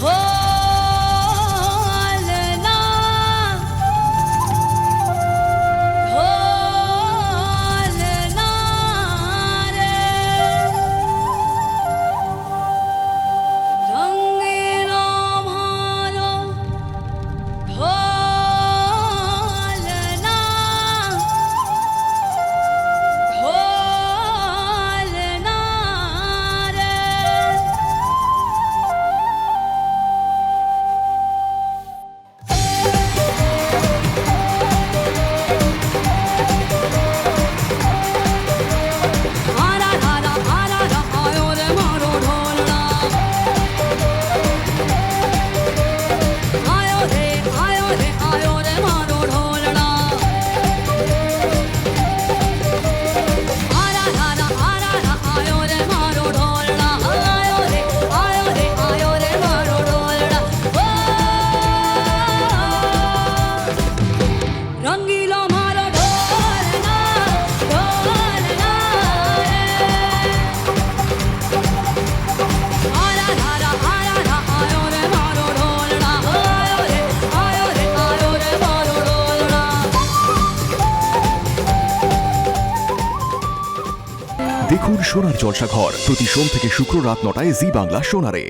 Whoa. দেখুন সোনার জলসাঘর প্রতি সোম থেকে শুক্র রাত নটায় জি বাংলা সোনারে।